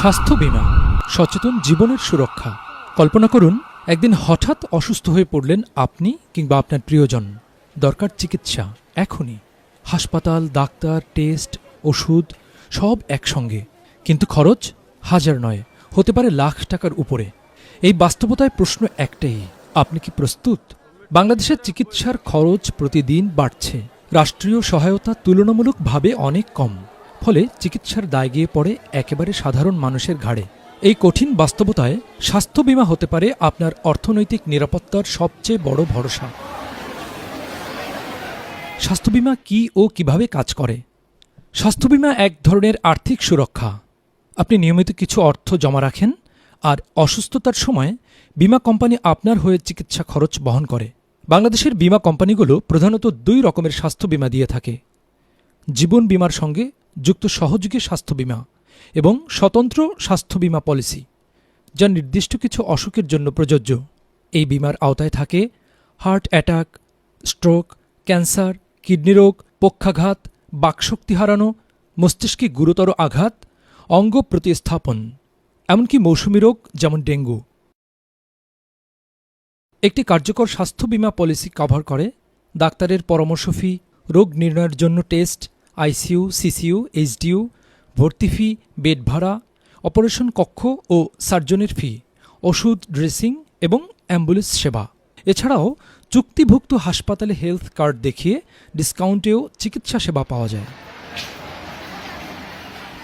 স্বাস্থ্য বীমা, সচেতন জীবনের সুরক্ষা। কল্পনা করুন, একদিন হঠাৎ অসুস্থ হয়ে পড়লেন আপনি কিংবা আপনার প্রিয়জন। দরকার চিকিৎসা, এখনই। হাসপাতাল, ডাক্তার, টেস্ট, ওষুধ, সব একসঙ্গে। কিন্তু খরচ হাজার নয়, হতে পারে লাখ টাকার উপরে। এই বাস্তবতায় প্রশ্ন একটাই, আপনি কি প্রস্তুত? বাংলাদেশের চিকিৎসার খরচ প্রতিদিন বাড়ছে। রাষ্ট্রীয় সহায়তা তুলনামূলকভাবে অনেক কম। ফলে চিকিৎসার দায় গিয়ে পড়ে একেবারে সাধারণ মানুষের ঘাড়ে। এই কঠিন বাস্তবতায় স্বাস্থ্য বীমা হতে পারে আপনার অর্থনৈতিক নিরাপত্তার সবচেয়ে বড় ভরসা। স্বাস্থ্য বীমা কী ও কীভাবে কাজ করে? স্বাস্থ্য বীমা এক ধরনের আর্থিক সুরক্ষা। আপনি নিয়মিত কিছু অর্থ জমা রাখেন আর অসুস্থতার সময় বীমা কোম্পানি আপনার হয়ে চিকিৎসা খরচ বহন করে। বাংলাদেশের বীমা কোম্পানিগুলো প্রধানত দুই রকমের স্বাস্থ্য বীমা দিয়ে থাকে। জীবন বীমার সঙ্গে যুক্ত সহযোগী স্বাস্থ্য বীমা এবং স্বতন্ত্র স্বাস্থ্য বীমা পলিসি, যা নির্দিষ্ট কিছু অসুখের জন্য প্রযোজ্য। এই বীমার আওতায় থাকে heart attack, stroke, cancer, kidney রোগ, পক্ষাঘাত, বাকশক্তি হারানো, মস্তিষ্কে গুরুতর আঘাত, অঙ্গ প্রতিস্থাপন, এমনকি মৌসুমি রোগ যেমন ডেঙ্গু। একটি কার্যকর স্বাস্থ্য বীমা পলিসি কভার করে ডাক্তারের পরামর্শ ফি, রোগ নির্ণয়ের জন্য টেস্ট আইসিইউ, সিসিইউ এইচডিউ ভর্তি ফি, বেড ভাড়া, অপারেশন কক্ষ ও সার্জনের ফি, ওষুধ, ড্রেসিং এবং অ্যাম্বুলেন্স সেবা। এছাড়াও চুক্তিভুক্ত হাসপাতালে হেলথ কার্ড দেখিয়ে ডিসকাউন্টেও চিকিৎসা সেবা পাওয়া যায়।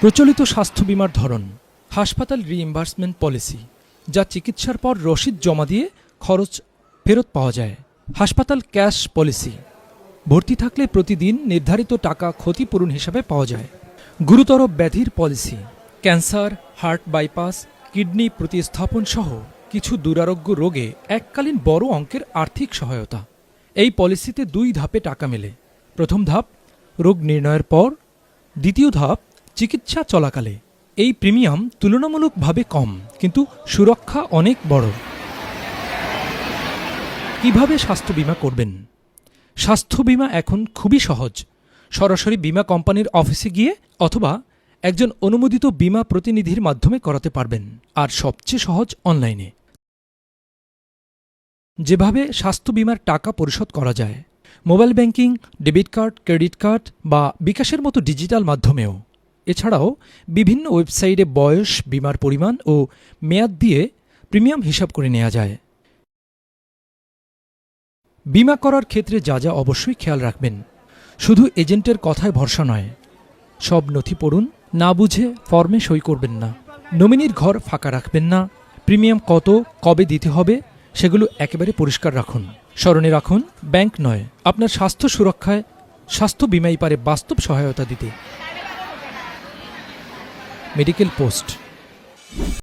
প্রচলিত স্বাস্থ্য বীমার ধরন, হাসপাতাল রিইম্বার্সমেন্ট পলিসি যা চিকিৎসার পর রসিদ জমা দিয়ে খরচ ফেরত পাওয়া যায়। হাসপাতাল ক্যাশ পলিসি ভর্তি থাকলে প্রতিদিন নির্ধারিত টাকা ক্ষতিপূরণ হিসাবে পাওয়া যায়। গুরুতর ব্যাধির policy, cancer, heart bypass, kidney প্রতিস্থাপন সহ কিছু দুরারোগ্য রোগে এককালীন বড় অঙ্কের আর্থিক সহায়তা। এই পলিসিতে দুই ধাপে টাকা মেলে। প্রথম ধাপ, রোগ নির্ণয়ের পর। দ্বিতীয় ধাপ, চিকিৎসা চলাকালে। এই প্রিমিয়াম তুলনামূলকভাবে কম, কিন্তু সুরক্ষা অনেক বড়। কীভাবে স্বাস্থ্য বীমা করবেন? স্বাস্থ্য বীমা এখন খুবই সহজ। সরাসরি বীমা কোম্পানির অফিসে গিয়ে অথবা একজন অনুমোদিত বিমা প্রতিনিধির মাধ্যমে করাতে পারবেন, আর সবচেয়ে সহজ অনলাইনে। যেভাবে স্বাস্থ্য বীমার টাকা পরিশোধ করা যায়, mobile banking, debit card, credit card বা বিকাশের মতো ডিজিটাল মাধ্যমেও। এছাড়াও বিভিন্ন ওয়েবসাইটে বয়স, বিমার পরিমাণ ও মেয়াদ দিয়ে প্রিমিয়াম হিসাব করে নেওয়া যায়। বিমা করার ক্ষেত্রে যা যা অবশ্যই খেয়াল রাখবেন। শুধু এজেন্টের কথায় ভরসা নয়। সব নথি পড়ুন, না বুঝে ফর্মে সই করবেন না। নমিনির ঘর ফাঁকা রাখবেন না। প্রিমিয়াম কত, কবে দিতে হবে, সেগুলো একেবারে পরিষ্কার রাখুন। স্মরণে রাখুন, ব্যাংক নয়, আপনার স্বাস্থ্য সুরক্ষায় স্বাস্থ্য বিমাই পারে বাস্তব সহায়তা দিতে। Medical post.